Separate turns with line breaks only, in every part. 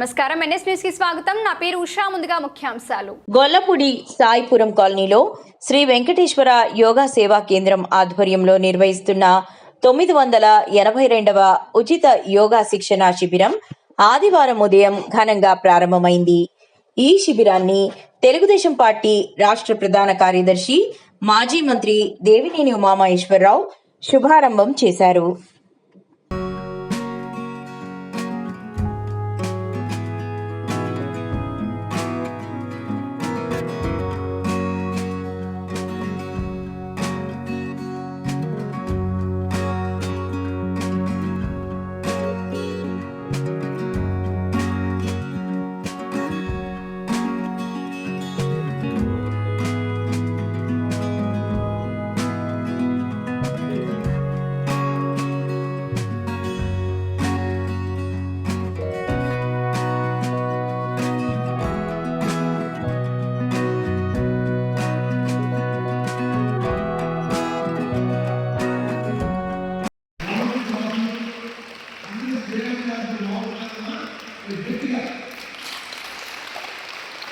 నమస్కారం. ఎన్ఎస్ న్యూస్కి స్వాగతం. నా పేరు ఉషా. ముందుగా ముఖ్యాంశాలు.
గొల్లపూడి సాయిపురం కాలనీలో శ్రీ వెంకటేశ్వర యోగా సేవా కేంద్రం ఆధ్వర్యంలో నిర్వహిస్తున్న తొమ్మిది వందల ఎనభై రెండవ ఉచిత యోగా శిక్షణ శిబిరం ఆదివారం ఉదయం ఘనంగా ప్రారంభమైంది. ఈ శిబిరాన్ని తెలుగుదేశం పార్టీ రాష్ట్ర ప్రధాన కార్యదర్శి మాజీ మంత్రి దేవినేని ఉమామహేశ్వరరావు శుభారంభం చేశారు.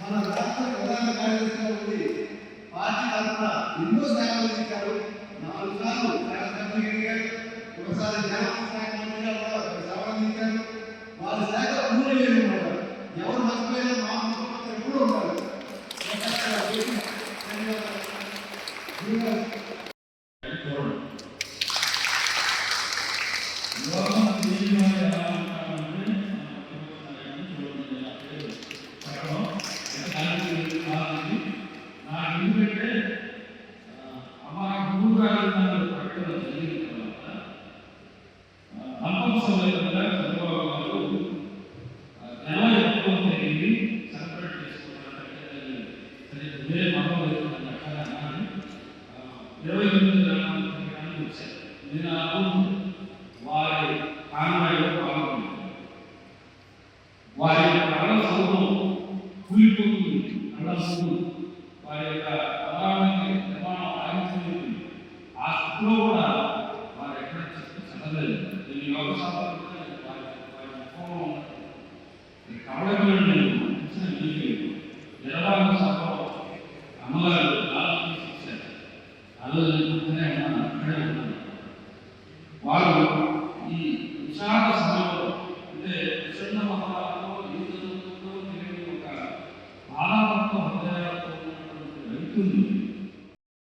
మన రాష్ట్ర ప్రధాన కార్యదర్శిగా ఉంది పార్టీ తరఫున ఎన్నో సేవలు చేశారు నాలుగు సార్లు శాసనసభ్యులు ఎదిగారు. ఒకసారి జనరల్ శాఖ మంత్రిగా కూడా సేవలు అందించారు. వారి శాఖ ఊరు లేదు ఎవరు మర్చిపోయినా మా ముఖ్యమంత్రి ఎప్పుడూ ఉంటారు.
ఇరవై ఎనిమిది గ్రామాలకు వచ్చారు నేను అప్పుడు వారి కాన్వాయ్లో పాల్గొన్నాను. వారి యొక్క కళ సౌధం కూలిపోతుంది కళ వారి యొక్క చదవలేదు నేను